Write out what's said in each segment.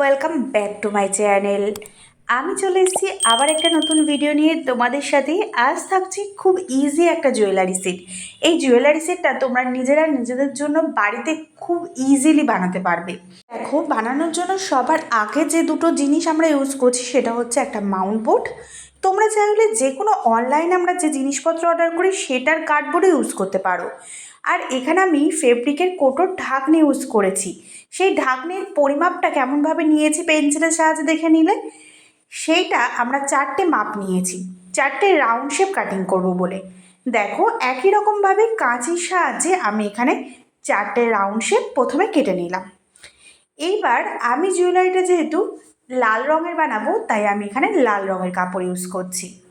Welcome back to my channel আমি চলে এসেছি আবার একটা নতুন ভিডিও নিয়ে তোমাদের সাথে। আজ থাকছি খুব ইজি একটা জুয়েলারি সেট এই জুয়েলারি সেটটা তোমরা নিজেরা নিজেদের জন্য বাড়িতে খুব ইজিলি বানাতে পারবে। দেখো, বানানোর জন্য সবার আগে যে দুটো জিনিস আমরা ইউজ করছি সেটা হচ্ছে একটা মাউন্ট বোর্ড তোমরা চাইলে যে কোনো অনলাইনে আমরা যে জিনিসপত্র অর্ডার করি সেটার কার্ডবোর্ডও ইউজ করতে পারো। আর এখানে আমি ফেব্রিকের কোটোর ঢাকনি ইউজ করেছি। সেই ঢাকনির পরিমাপটা কেমনভাবে নিয়েছি পেন্সিলের সাহায্যে দেখে নিলে? সেইটা আমরা চারটে মাপ নিয়েছি। চারটে রাউন্ড শেপ কাটিং করব বলে। দেখো, একই রকমভাবে কাঁচির সাহায্যে আমি এখানে চারটে রাউন্ড শেপ প্রথমে কেটে নিলাম। এইবার আমি জুয়েলারিটা যেহেতু লাল রঙের বানাবো, তাই আমি এখানে লাল রঙের কাপড় ইউজ করছি।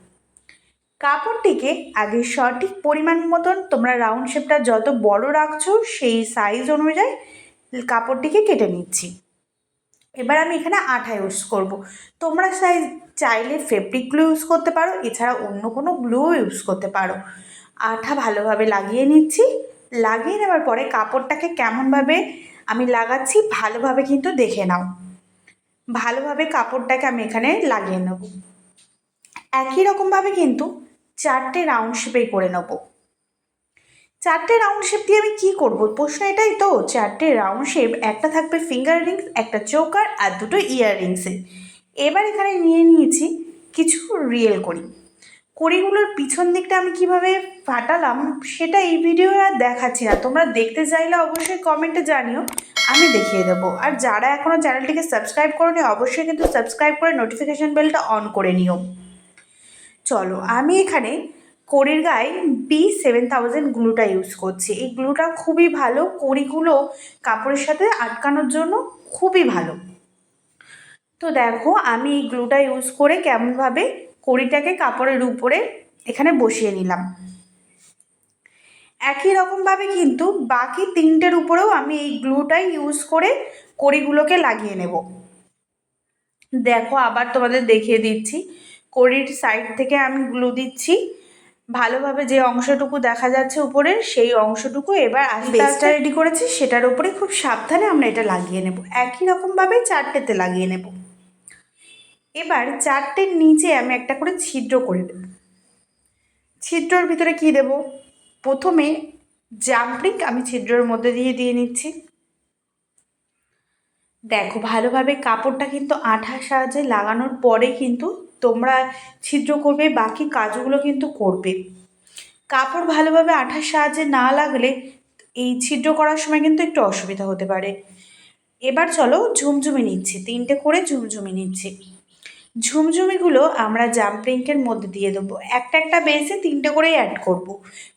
কাপড়টিকে আগে সঠিক পরিমাণ মতন তোমরা রাউন্ড শেপটা যত বড় রাখছো, সেই সাইজ অনুযায়ী কাপড়টিকে কেটে নিচ্ছি। এবার আমি এখানে আঠা ইউজ করব। তোমরা সাইজ চাইলে ফেব্রিক গ্লু ইউজ করতে পারো এছাড়া অন্য কোনো গ্লুও ইউজ করতে পারো। আঠা ভালোভাবে লাগিয়ে নিচ্ছি। লাগিয়ে নেওয়ার পরে কাপড়টাকে কেমনভাবে আমি লাগাচ্ছি, ভালোভাবে কিন্তু দেখে নাও। ভালোভাবে কাপড়টাকে আমি এখানে লাগিয়ে নেব। একই রকমভাবে কিন্তু চারটে রাউন্ড শেপেই করে নেব। চারটে রাউন্ড শেপ দিয়ে আমি কী করব? প্রশ্ন এটাই তো, চারটে রাউন্ড শেপ একটা থাকবে ফিঙ্গার রিংস একটা চোকার আর দুটো ইয়ার রিংসের এবার এখানে নিয়ে নিয়েছি কিছু রিয়েল করি। কড়িগুলোর পিছন দিকটা আমি কীভাবে ফাটালাম, সেটা এই ভিডিও আর দেখাচ্ছি না। তোমরা দেখতে চাইলে অবশ্যই কমেন্টে জানিও, আমি দেখিয়ে দেবো। আর যারা এখনও চ্যানেলটিকে সাবস্ক্রাইব করোনি, অবশ্যই কিন্তু সাবস্ক্রাইব করে নোটিফিকেশান বেলটা অন করে নিও। চলো, আমি এখানে কড়ির গায়ে বি সেভেন থাউজেন্ড গ্লুটা ইউজ করছি। এই গ্লুটা খুবই ভালো কড়িগুলো কাপড়ের সাথে আটকানোর জন্য খুবই ভালো। তো দেখো, আমি এই গ্লুটা ইউজ করে কেমনভাবে কড়িটাকে কাপড়ের উপরে এখানে বসিয়ে নিলাম। একই রকমভাবে কিন্তু বাকি তিনটের উপরেও আমি এই গ্লুটাই ইউজ করে কড়িগুলোকে লাগিয়ে নেব। দেখো, আবার তোমাদের দেখিয়ে দিচ্ছি। কড়ির সাইড থেকে আমি গ্লু দিচ্ছি। ভালোভাবে যে অংশটুকু দেখা যাচ্ছে উপরে সেই অংশটুকু এবার আস্তে আস্তে রেডি করেছি। সেটার উপরে খুব সাবধানে আমরা এটা লাগিয়ে নেব। একই রকমভাবে চারটেতে লাগিয়ে নেব। এবার চারটের নিচে আমি একটা করে ছিদ্র করে দেব। ছিদ্রর ভিতরে কি দেব? প্রথমে জাম্পরিং আমি ছিদ্রর মধ্যে দিয়ে দিয়ে নিচ্ছি। দেখো ভালোভাবে কাপড়টা কিন্তু আঠার সাহায্যে লাগানোর পরে কিন্তু তোমরা ছিদ্র করবে, বাকি কাজগুলো কিন্তু করবে। কাপড় ভালোভাবে আঠার সাহায্যে না লাগলে এই ছিদ্র করার সময় কিন্তু একটু অসুবিধা হতে পারে। এবার চলো ঝুমঝুমি নিচ্ছি, তিনটে করে ঝুমঝুমি নিচ্ছি। ঝুমঝুমিগুলো আমরা জাম্পিংকের মধ্যে দিয়ে দেবো। একটা একটা বেসে তিনটে করেই অ্যাড করব।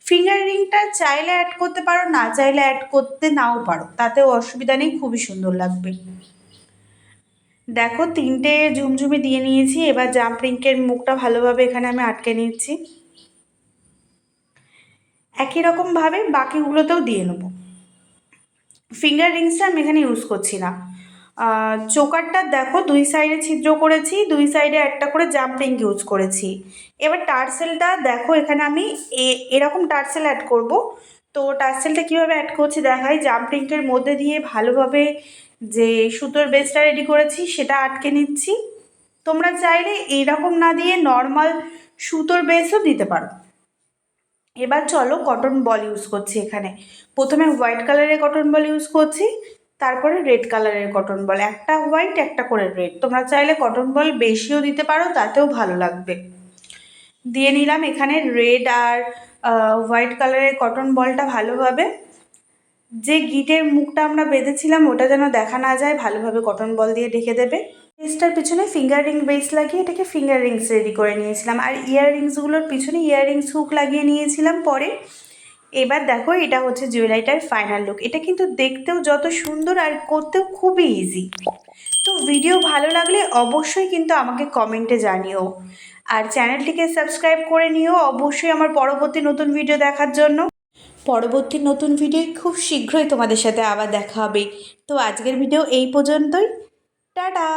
ফিঙ্গার রিংটা চাইলে অ্যাড করতে পারো, না চাইলে অ্যাড করতে নাও পারো, তাতেও অসুবিধা নেই, খুবই সুন্দর লাগবে। দেখো, তিনটে ঝুমঝুমি দিয়ে নিয়েছি। এবার জাম্পিংকের মুখটা ভালোভাবে এখানে আমি আটকে নিচ্ছি। একই রকমভাবে বাকিগুলোতেও দিয়ে নেব। ফিঙ্গার রিংসটা আমি এখানে ইউজ করছি না। চোকারটা দেখো, দুই সাইডে ছিদ্র করেছি, দুই সাইডে একটা করে জাম্পিং ইউজ করেছি। এবার টার্সেলটা দেখো, এখানে আমি এরকম টার্সেল অ্যাড করব। তো টার্সেলটা কীভাবে অ্যাড করছি দেখাই। জাম্পিংয়ের মধ্যে দিয়ে ভালোভাবে যে সুতোর বেসটা রেডি করেছি, সেটা আটকে নিচ্ছি। তোমরা চাইলে এইরকম না দিয়ে নর্মাল সুতোর বেসও দিতে পারো। এবার চলো কটন বল ইউজ করছি এখানে। প্রথমে হোয়াইট কালারের কটন বল ইউজ করছি, তারপরে রেড কালারের কটন বল একটা হোয়াইট একটা করে রেড তোমরা চাইলে কটন বল বেশিও দিতে পারো, তাতেও ভালো লাগবে। দিয়ে নিলাম এখানে রেড আর হোয়াইট কালারের কটন বলটা ভালোভাবে। যে গিটের মুখটা আমরা বেঁধেছিলাম, ওটা যেন দেখা না যায়, ভালোভাবে কটন বল দিয়ে ঢেকে দেবে। বেসটার পিছনে ফিঙ্গার রিং বেস লাগিয়ে এটাকে ফিঙ্গার রিংস রেডি করে নিয়েছিলাম। আর ইয়ার রিংসগুলোর পিছনে ইয়ার রিংস হুক লাগিয়ে নিয়েছিলাম পরে। এবার দেখো, এটা হচ্ছে জুয়েলারিটার ফাইনাল লুক এটা কিন্তু দেখতেও যত সুন্দর আর করতেও খুবই ইজি তো ভিডিও ভালো লাগলে অবশ্যই কিন্তু আমাকে কমেন্টে জানিও। আর চ্যানেলটিকে সাবস্ক্রাইব করে নিও অবশ্যই আমার পরবর্তী নতুন ভিডিও দেখার জন্য। পরবর্তী নতুন ভিডিও খুব শীঘ্রই তোমাদের সাথে আবার দেখা হবে। তো আজকের ভিডিও এই পর্যন্তই। টাটা!